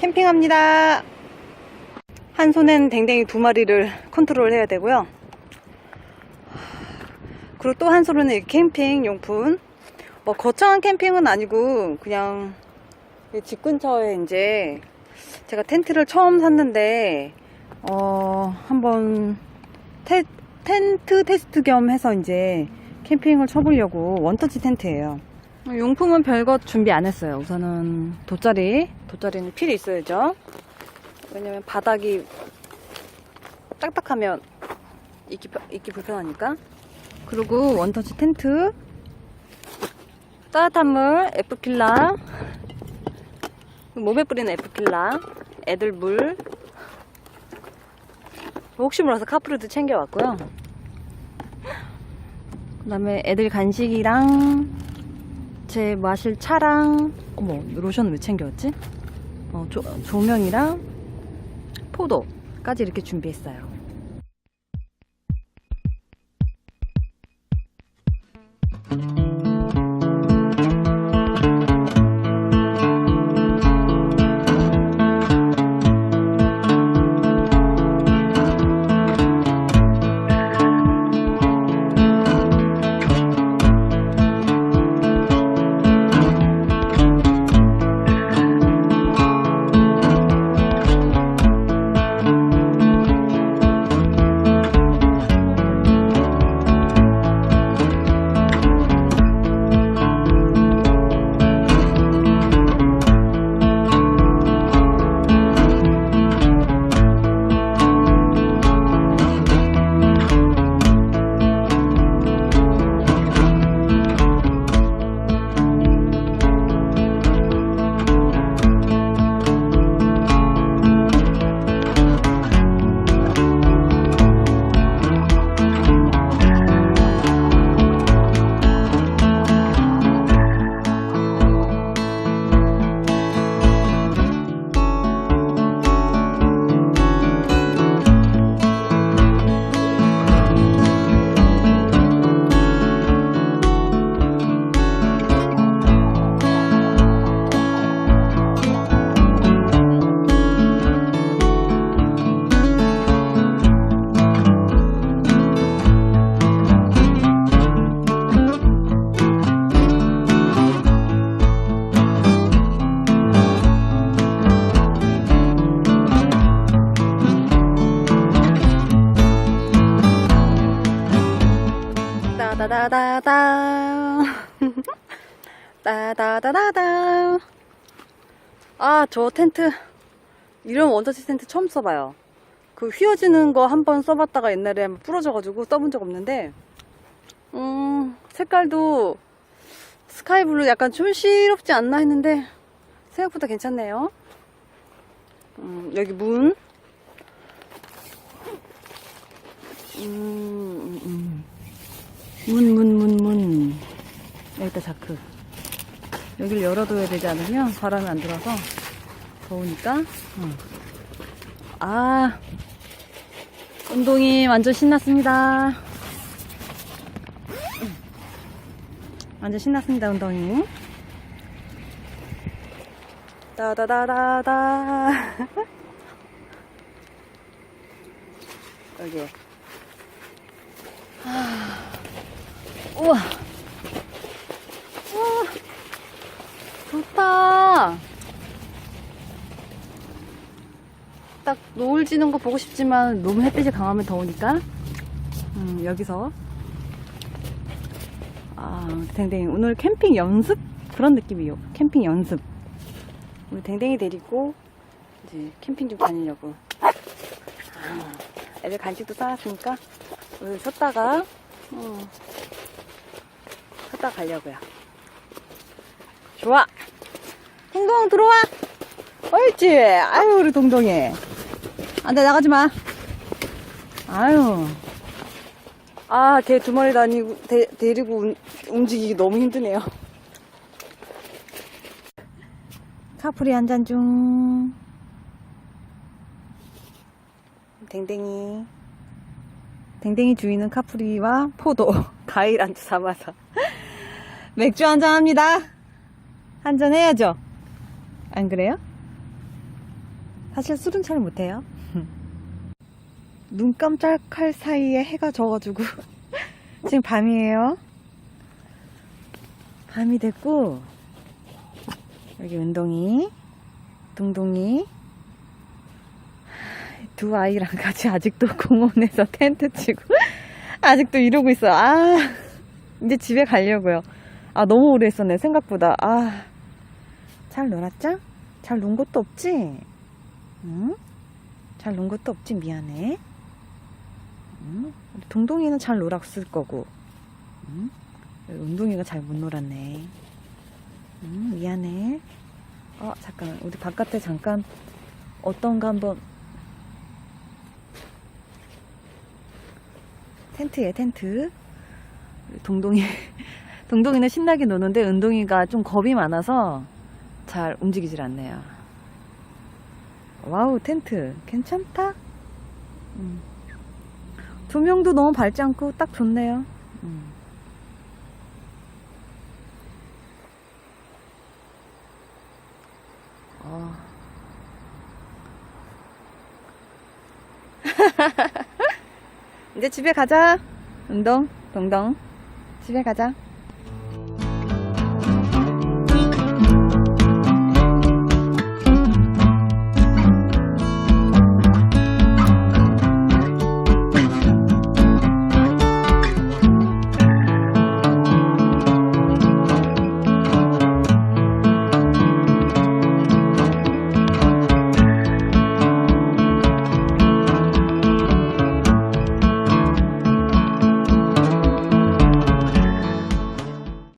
캠핑합니다. 한 손엔 댕댕이 두 마리를 컨트롤 해야 되고요. 그리고 또한 이렇게 캠핑 용품. 뭐 거창한 캠핑은 아니고 그냥 이집 근처에 이제 제가 텐트를 처음 샀는데 어 한번 테, 텐트 테스트 겸 해서 이제 캠핑을 쳐보려고 원터치 텐트예요. 용품은 별것 준비 안 했어요. 우선은 돗자리, 돗자리는 필히 있어야죠. 왜냐면 바닥이 딱딱하면 입기, 입기 불편하니까. 그리고 원터치 텐트, 따뜻한 물, 에프킬라, 몸에 뿌리는 에프킬라, 애들 물, 혹시 몰라서 카프루도 챙겨왔고요. 그 다음에 애들 간식이랑 제 마실 차랑 어머 로션을 왜 챙겨왔지? 어, 조, 조명이랑 포도까지 이렇게 준비했어요. 따다다다다. 따다다다다. 아 저 텐트. 이런 원터치 텐트 처음 써봐요. 그 휘어지는 거 한 번 써봤다가 옛날에 한번 부러져가지고 써본 적 없는데 음 색깔도 스카이블루 약간 촌스럽지 않나 했는데 생각보다 괜찮네요. 음, 여기 문. 음, 음, 음. 문, 문, 문, 문. 여기다 자크. 여기를 열어둬야 되지 않으면 바람이 안 들어서 더우니까. 응. 아, 운동이 완전 신났습니다. 완전 신났습니다, 운동이. 따다다다다. 여기. 우와. 우와. 좋다. 딱 노을 지는 거 보고 싶지만 너무 햇빛이 강하면 더우니까. 음, 여기서. 아, 댕댕이. 오늘 캠핑 연습? 그런 느낌이요. 캠핑 연습. 우리 댕댕이 데리고 이제 캠핑 좀 다니려고. 아, 애들 간식도 싸왔으니까 오늘 쉬었다가, 어, 쉬었다 가려고요. 좋아! 동동 들어와! 옳지! 아유, 우리 동동이. 안 돼, 나가지 마. 아유. 아, 걔 두 마리 다니고, 데, 데리고 움- 움직이기 너무 힘드네요. 카프리 한잔 중. 댕댕이. 댕댕이 주인은 카프리와 포도, 과일 안주 삼아서 맥주 한잔 합니다. 한잔 해야죠. 안 그래요? 사실 술은 잘 못해요. 눈 깜짝할 사이에 해가 져가지고 지금 밤이에요. 밤이 됐고 여기 은동이, 동동이 두 아이랑 같이 아직도 공원에서 텐트 치고 아직도 이러고 있어. 아 이제 집에 가려고요. 아 너무 오래 했었네 생각보다. 아 잘 놀았죠? 잘 논 것도 없지? 응? 잘 논 것도 없지 미안해. 응? 우리 동동이는 잘 놀았을 거고. 응? 운동이가 잘 못 놀았네. 응, 미안해. 어, 잠깐, 우리 바깥에 잠깐 어떤가 한번. 텐트에 텐트. 동동이, 동동이는 신나게 노는데 은동이가 좀 겁이 많아서 잘 움직이질 않네요. 와우, 텐트. 괜찮다? 음. 조명도 너무 밝지 않고 딱 좋네요. 음. 어. 이제 집에 가자. 운동, 동동. 집에 가자.